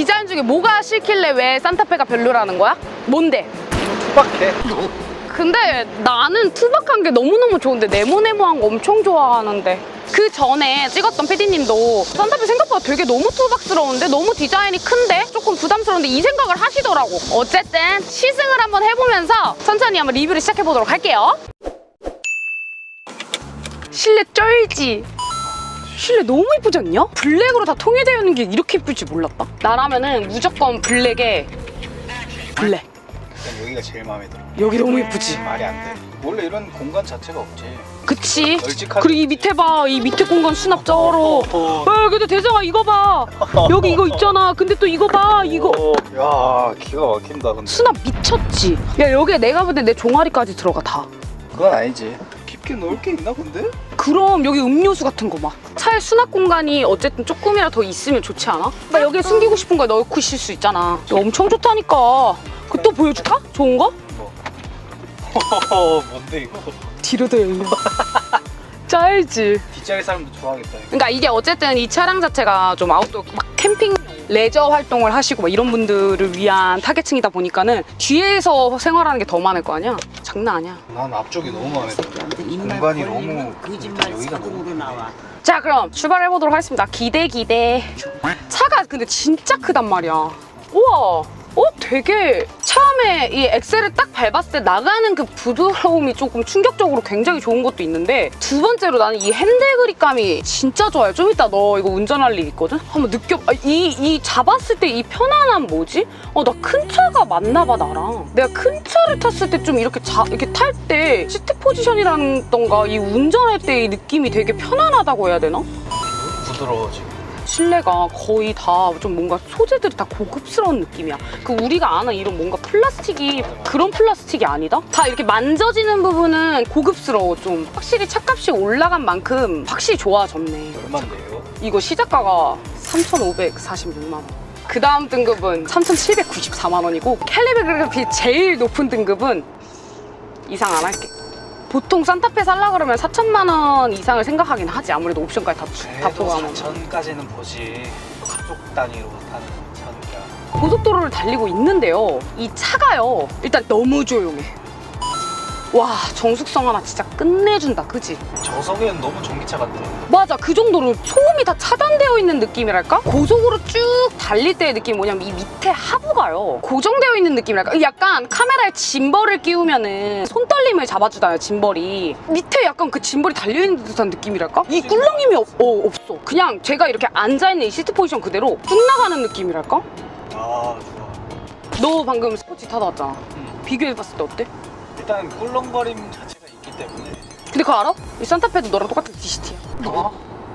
디자인 중에 뭐가 싫길래 왜 산타페가 별로라는 거야? 뭔데? 투박해. 근데 나는 투박한 게 너무너무 좋은데 네모네모한 거 엄청 좋아하는데 그 전에 찍었던 PD님도 산타페 생각보다 되게 너무 투박스러운데 너무 디자인이 큰데 조금 부담스러운데 이 생각을 하시더라고 어쨌든 시승을 한번 해보면서 천천히 한번 리뷰를 시작해보도록 할게요 실내 쩔지 실내 너무 이쁘지 않냐? 블랙으로 다 통일되어 있는 게 이렇게 이쁠 줄 몰랐다 나라면은 무조건 블랙에 블랙 일단 여기가 제일 마음에 들어. 여기 너무 이쁘지? 말이 안 돼. 원래 이런 공간 자체가 없지. 그치 널찍하게 그리고 이 밑에 봐 이 밑에 공간 수납 쩔어 어, 야 근데 대장아 이거 봐 여기 이거 있잖아 근데 또 이거 봐 이거 야 기가 막힌다 근데. 수납 미쳤지 야 여기에 내가 볼 때 내 종아리까지 들어가 다 그건 아니지. 깊게 넣을 게 있나 근데? 그럼 여기 음료수 같은 거 막 차에 수납 공간이 어쨌든 조금이라 더 있으면 좋지 않아? 나 여기에 숨기고 싶은 거 넣고 있을 수 있잖아 이거 엄청 좋다니까 그 또 보여줄까? 좋은 거? 뭐. 뭔데 이거? 뒤로도 열려 짤지 뒷자리 사람도 좋아하겠다. 이거. 그러니까 이게 어쨌든 이 차량 자체가 좀 아웃도어 막 캠핑 레저 활동을 하시고 막 이런 분들을 위한 타겟층이다 보니까는 뒤에서 생활하는 게 더 많을 거 아니야? 장난 아니야. 난 앞쪽이 너무 마음에 들어. 공간이 너무 거짓말 여기가 너무 사고로 나와. 자 그럼 출발해 보도록 하겠습니다. 기대 기대. 차가 근데 진짜 크단 말이야. 우와. 어 되게 처음에 이 엑셀을 딱 밟았을 때 나가는 그 부드러움이 조금 충격적으로 굉장히 좋은 것도 있는데 두 번째로 나는 이 핸들 그립감이 진짜 좋아요. 좀 이따 너 이거 운전할 일 있거든? 한번 느껴. 아, 이, 이 잡았을 때 이 편안함 뭐지? 어 나 큰 차가 맞나 봐 나랑. 내가 큰 차를 탔을 때 좀 이렇게 자 이렇게 탈 때 시트 포지션이라던가 이 운전할 때 이 느낌이 되게 편안하다고 해야 되나? 부드러워지고. 실내가 거의 다 좀 뭔가 소재들이 다 고급스러운 느낌이야. 그 우리가 아는 이런 뭔가 플라스틱이 그런 플라스틱이 아니다? 다 이렇게 만져지는 부분은 고급스러워 좀. 확실히 차값이 올라간 만큼 확실히 좋아졌네. 얼마인데요? 이거 시작가가 3,546만 원. 그 다음 등급은 3,794만 원이고 캘리그래피 제일 높은 등급은 이상 안 할게. 보통 산타페 살라 그러면 4천만 원 이상을 생각하긴 하지 아무래도 옵션까지 다, 다 그래도 포함하면 4천까지는 보지. 가족 단위로 타는 차니까. 고속도로를 달리고 있는데요. 이 차가요. 일단 너무 조용해. 와 정숙성 하나 진짜 끝내준다, 그지? 저속에는 너무 전기차 같아. 맞아, 그 정도로 소음이 다 차단되어 있는 느낌이랄까? 고속으로 쭉 달릴 때의 느낌이 뭐냐면 이 밑에 하부가요. 고정되어 있는 느낌이랄까? 약간 카메라에 짐벌을 끼우면은 손떨림을 잡아주잖아요, 짐벌이. 밑에 약간 그 짐벌이 달려있는 듯한 느낌이랄까? 이 꿀렁임이 없, 어, 없어. 그냥 제가 이렇게 앉아있는 이 시트 포지션 그대로 쭉 나가는 느낌이랄까? 아 좋아. 너 방금 스포츠 타다 왔잖아. 응. 비교해봤을 때 어때? 일단 꿀렁거림 자체가 있기 때문에. 근데 그거 알아? 이 산타페도 너랑 똑같은 DCT야. 어?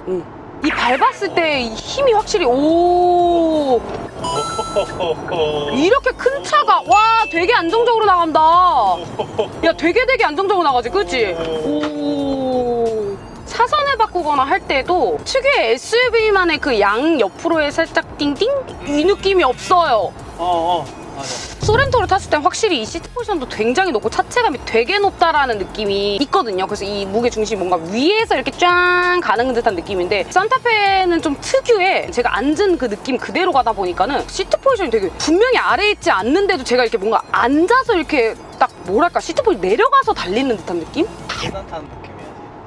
응. 이 밟았을 때이 힘이 확실히 오 이렇게 큰 차가 와 되게 안정적으로 나간다. 야 되게 되게 안정적으로 나가지, 그렇지? 오 차선을 바꾸거나 할 때도 특유의 SUV만의 그 양 옆으로의 살짝 띵띵 이 느낌이 없어요. 어어 맞아. 소렌토를 탔을 땐 확실히 이 시트 포지션도 굉장히 높고 차체감이 되게 높다라는 느낌이 있거든요. 그래서 이 무게 중심이 뭔가 위에서 이렇게 쫙 가는 듯한 느낌인데 산타페는 좀 특유의 제가 앉은 그 느낌 그대로 가다 보니까는 시트 포지션이 되게 분명히 아래에 있지 않는데도 제가 이렇게 뭔가 앉아서 이렇게 딱 뭐랄까 시트 포지션 내려가서 달리는 듯한 느낌? 계단 타는.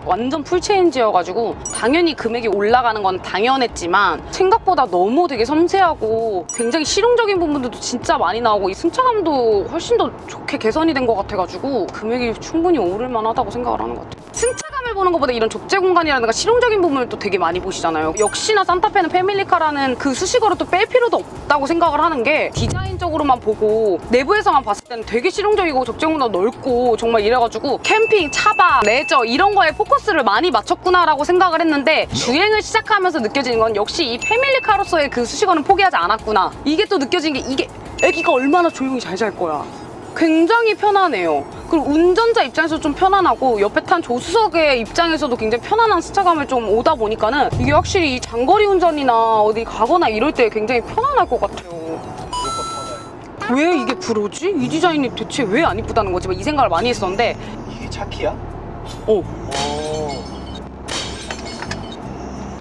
완전 풀체인지여가지고 당연히 금액이 올라가는 건 당연했지만 생각보다 너무 되게 섬세하고 굉장히 실용적인 부분들도 진짜 많이 나오고 이 승차감도 훨씬 더 좋게 개선이 된 것 같아가지고 금액이 충분히 오를 만하다고 생각을 하는 것 같아요. 승차감을 보는 것보다 이런 접재 공간이라든가 실용적인 부분을 또 되게 많이 보시잖아요. 역시나 산타페는 패밀리카라는 그 수식어를 또뺄 필요도 없다고 생각을 하는 게 디자인적으로만 보고 내부에서만 봤을 때는 되게 실용적이고 접재 공간도 넓고 정말 이래가지고 캠핑, 차박, 레저 이런 거에 포커스를 많이 맞췄구나라고 생각을 했는데 주행을 시작하면서 느껴지는 건 역시 이 패밀리카로서의 그 수식어는 포기하지 않았구나. 이게 또 느껴진 게 이게 애기가 얼마나 조용히 잘 잘 거야. 굉장히 편하네요. 그리고 운전자 입장에서 좀 편안하고 옆에 탄 조수석의 입장에서도 굉장히 편안한 승차감을 좀 오다 보니까는 이게 확실히 이 장거리 운전이나 어디 가거나 이럴 때 굉장히 편안할 것 같아요. 왜 이게 불오지? 이 디자인이 대체 왜 안 이쁘다는 거지? 막 이 생각을 많이 했었는데 이게 차키야? 어 오.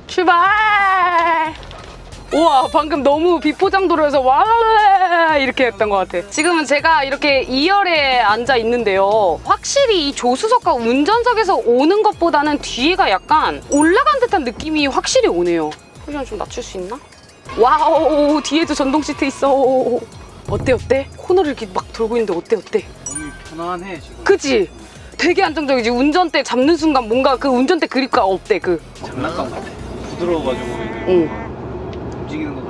출발! 우와 방금 너무 비포장도로에서 와 이렇게 했던 것 같아 지금은 제가 이렇게 2열에 앉아 있는데요 확실히 이 조수석과 운전석에서 오는 것보다는 뒤에가 약간 올라간 듯한 느낌이 확실히 오네요 포지션 좀 낮출 수 있나? 와우 뒤에도 전동 시트 있어 어때 어때? 코너를 이렇게 막 돌고 있는데 어때 어때? 몸이 편안해 지금. 그치? 되게 안정적이지 운전대 잡는 순간 뭔가 그 운전대 그립감 없대 그 장난감 같아. 부드러워가지고 이게 응. 움직이는. 와.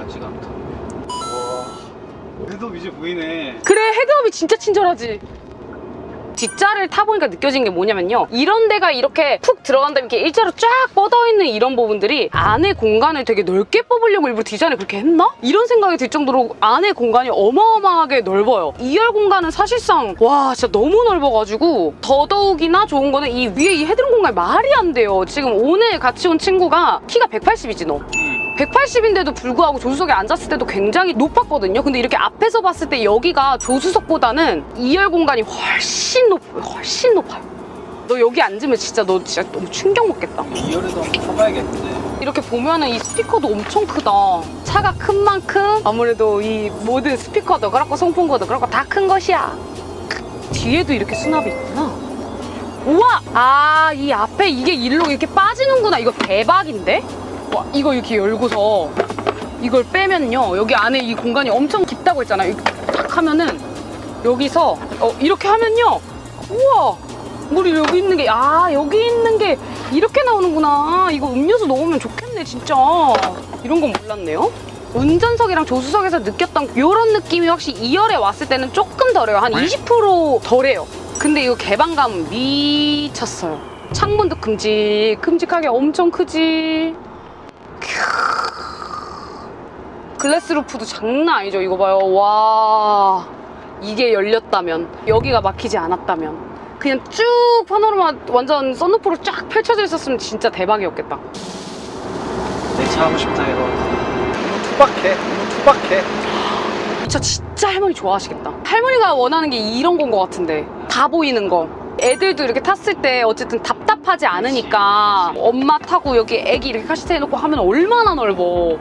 그래도 이제 보이네. 그래 헤드업이 진짜 친절하지 뒷자를 타보니까 느껴진 게 뭐냐면요 이런 데가 이렇게 푹 들어간 다음에 이렇게 일자로 쫙 뻗어있는 이런 부분들이 안에 공간을 되게 넓게 뽑으려고 일부러 디자인을 그렇게 했나? 이런 생각이 들 정도로 안에 공간이 어마어마하게 넓어요 2열 공간은 사실상 와 진짜 너무 넓어가지고 더더욱이나 좋은 거는 이 위에 이 헤드룸 공간이 말이 안 돼요 지금 오늘 같이 온 친구가 키가 180이지 너 응. 180인데도 불구하고 조수석에 앉았을 때도 굉장히 높았거든요. 근데 이렇게 앞에서 봤을 때 여기가 조수석보다는 2열 공간이 훨씬 높, 훨씬 높아요. 너 여기 앉으면 진짜 너 진짜 너무 충격 먹겠다. 2열에도 한번 타봐야겠는데. 이렇게 보면은 이 스피커도 엄청 크다. 차가 큰 만큼 아무래도 이 모든 스피커도 그렇고 송풍구도 그렇고 다 큰 것이야. 뒤에도 이렇게 수납이 있구나. 우와! 아, 이 앞에 이게 일로 이렇게 빠지는구나. 이거 대박인데? 와, 이거 이렇게 열고서 이걸 빼면요. 여기 안에 이 공간이 엄청 깊다고 했잖아요. 딱 하면은 여기서 어, 이렇게 하면요. 우와! 물이 여기 있는 게, 아, 여기 있는 게 이렇게 나오는구나. 이거 음료수 넣으면 좋겠네, 진짜. 이런 건 몰랐네요. 운전석이랑 조수석에서 느꼈던 이런 느낌이 확실히 2열에 왔을 때는 조금 덜해요. 한 20% 덜해요. 근데 이거 개방감 미쳤어요. 창문도 큼직, 큼직하게 엄청 크지. 글래스 루프도 장난 아니죠. 이거 봐요. 와. 이게 열렸다면, 여기가 막히지 않았다면. 그냥 쭉 파노라마 완전 썬루프로 쫙 펼쳐져 있었으면 진짜 대박이었겠다. 내차 하고 싶다 이거. 투박해. 투박해. 이차 진짜 할머니 좋아하시겠다. 할머니가 원하는 게 이런 건 것 같은데. 다 보이는 거. 애들도 이렇게 tas을 때 어쨌든 답답하지 않으니까 엄마 타고 여기 애기 이렇게 카시트 해놓고 하면 얼마나 넓어.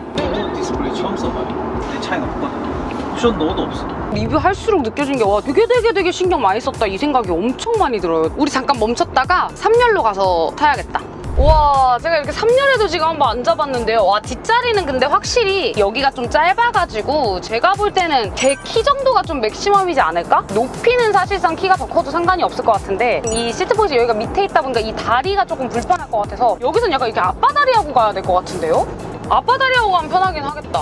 디스플레이 처음 써봐요. 내 차에는 없거든. 옵션 넣어도 없어. 리뷰할수록 느껴진 게 와 되게 되게 되게 신경 많이 썼다 이 생각이 엄청 많이 들어요. 우리 잠깐 멈췄다가 3열로 가서 타야겠다. 와 제가 이렇게 3열에도 지금 한번 앉아봤는데요. 와 뒷자리는 근데 확실히 여기가 좀 짧아가지고 제가 볼 때는 제 키 정도가 좀 맥시멈이지 않을까? 높이는 사실상 키가 더 커도 상관이 없을 것 같은데 이 시트 포지 여기가 밑에 있다 보니까 이 다리가 조금 불편할 것 같아서 여기선 약간 이렇게 앞바 다리하고 가야 될 것 같은데요? 앞바 다리하고 가면 편하긴 하겠다.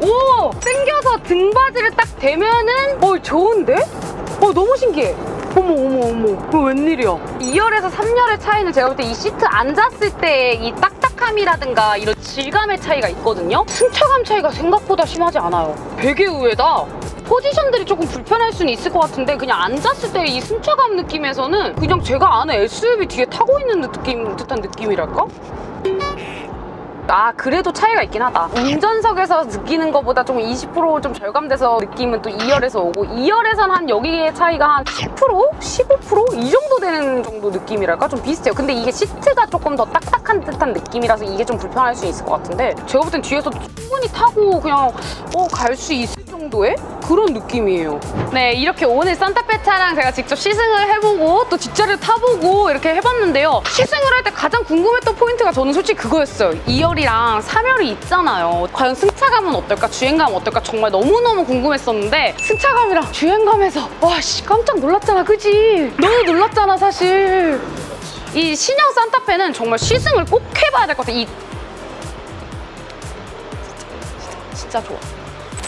오! 당겨서 등받이를 딱 대면은 어 좋은데? 어 너무 신기해. 어머 어머 어머. 그 웬일이야? 2열에서 3열의 차이는 제가 볼 때 이 시트 앉았을 때 이 딱딱함이라든가 이런 질감의 차이가 있거든요? 승차감 차이가 생각보다 심하지 않아요. 되게 의외다. 포지션들이 조금 불편할 수는 있을 것 같은데 그냥 앉았을 때 이 승차감 느낌에서는 그냥 제가 아는 SUV 뒤에 타고 있는 느낌 듯한 느낌이랄까? 아 그래도 차이가 있긴 하다 운전석에서 느끼는 것보다 좀 20%좀 절감돼서 느낌은 또 2열에서 오고 2열에선 한 여기의 차이가 한 10%? 15%? 이 정도 되는 정도 느낌이랄까? 좀 비슷해요 근데 이게 시트가 조금 더 딱딱한 듯한 느낌이라서 이게 좀 불편할 수 있을 것 같은데 제가 볼 땐 뒤에서 충분히 타고 그냥 어, 갈 수 있을 정도의 그런 느낌이에요. 네 이렇게 오늘 산타페 차량 제가 직접 시승을 해보고 또 뒷자리를 타보고 이렇게 해봤는데요. 시승을 할 때 가장 궁금했던 포인트가 저는 솔직히 그거였어요. 2열이랑 3열이 있잖아요. 과연 승차감은 어떨까 주행감은 어떨까 정말 너무너무 궁금했었는데 승차감이랑 주행감에서 와 씨 깜짝 놀랐잖아 그지? 너무 놀랐잖아 사실. 이 신형 산타페는 정말 시승을 꼭 해봐야 될 것 같아. 이 진짜, 진짜 좋아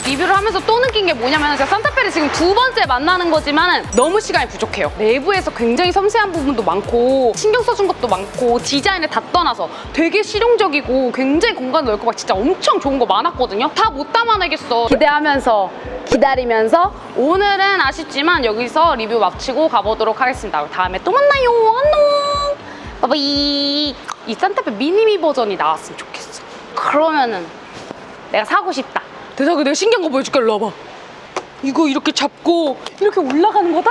리뷰를 하면서 또 느낀 게 뭐냐면 제가 산타페를 지금 두 번째 만나는 거지만 너무 시간이 부족해요. 내부에서 굉장히 섬세한 부분도 많고 신경 써준 것도 많고 디자인을 다 떠나서 되게 실용적이고 굉장히 공간 넓고 막 진짜 엄청 좋은 거 많았거든요. 다 못 담아내겠어. 기대하면서 기다리면서 오늘은 아쉽지만 여기서 리뷰 마치고 가보도록 하겠습니다. 다음에 또 만나요. 안녕. 바이바이. 이 산타페 미니미 버전이 나왔으면 좋겠어. 그러면은 내가 사고 싶다. 대사가 내가 신기한 거 보여줄게. 일로 와봐. 이거 이렇게 잡고 이렇게 올라가는 거다?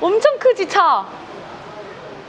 엄청 크지 차?